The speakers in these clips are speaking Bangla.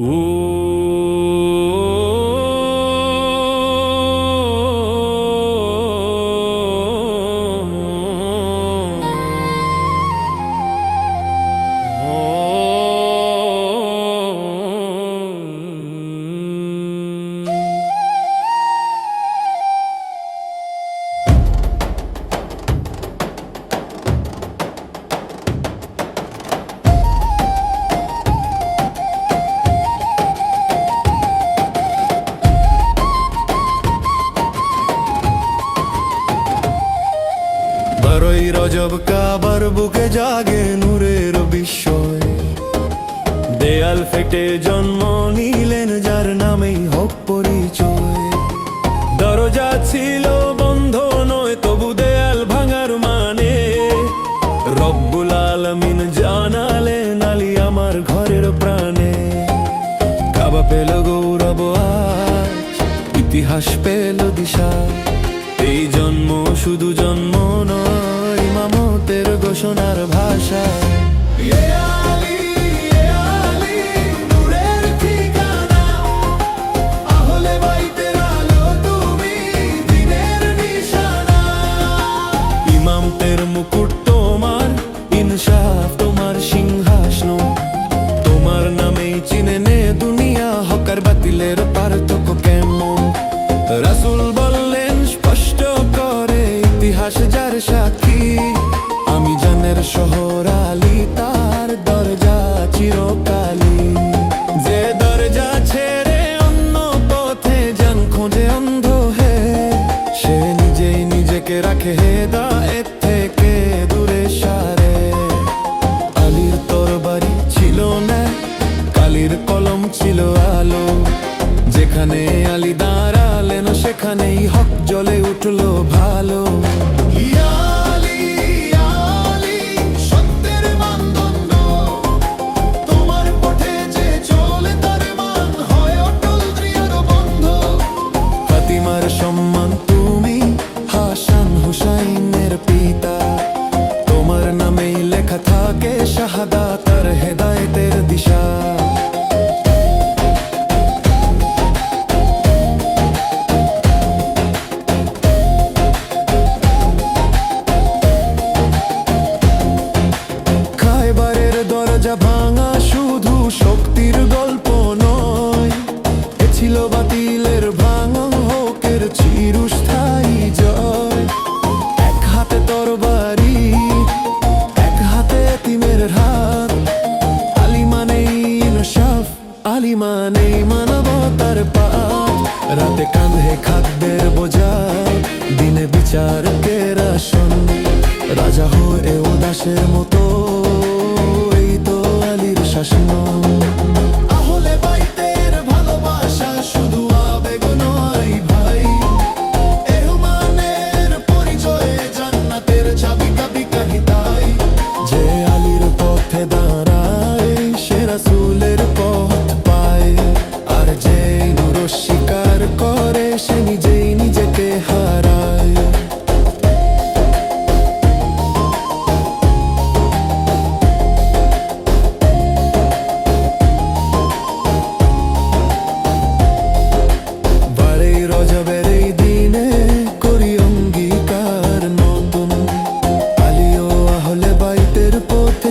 Ooh. রজব কাবার বুকে জাগে নূরের বিস্ময়। দেয়াল ফেটে জন্ম নিলেন যার নামেই হোক পরিচয়। দরজা ছিল বন্ধ নয়, তবু দেয়াল ভাঙার মানে। রব্বুল আলমিন জানালেন আলী আমার ঘরের প্রাণে। কাবা পেল গৌরব, আজ ইতিহাস পেল দিশা। এই জন্ম শুধু জন্ম নয় মামতের ঘোষণার শহর তার দরজা যে দরজা ছেড়ে অন্য পথে অন্ধ হে। সে নিজেই নিজেকে রাখে হেদায়েত থেকে দূরে ছিল না, কালির কলম ছিল আলো। যেখানে আলী দাঁড়ালেন, সেখানেই হক জ্বলে উঠল ভালো। ইয়া চিরস্থায়ী জয়। এক হাতে তরবারি, এক হাতে তিমের হাত। আলী ইনসাফ আলী মানেই মানবতার পাঠ। রাতে কাঁধে খাদ্যের বোঝা, দিনে বিচারকের আসন রাজা হয়ে দাসের মতো, এই তো আলীর শাসন।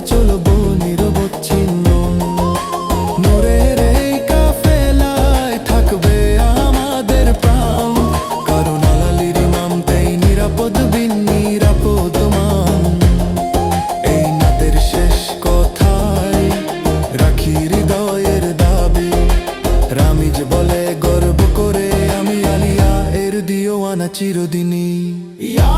চলবো নিরবচ্ছিন্ন নূরের এই কাফেলায় থাকবে আমাদের প্রাণ। কারণ আলালির ইমাম তাই নিরাপদ বিন নিরাপদ মান। এই নাতের শেষ কথায় রাখি হৃদয়ের দাবি। রামিজ বলে, গর্ব করে আমি আলিয়া, এর দিও আনা চিরদিনই। ইয়া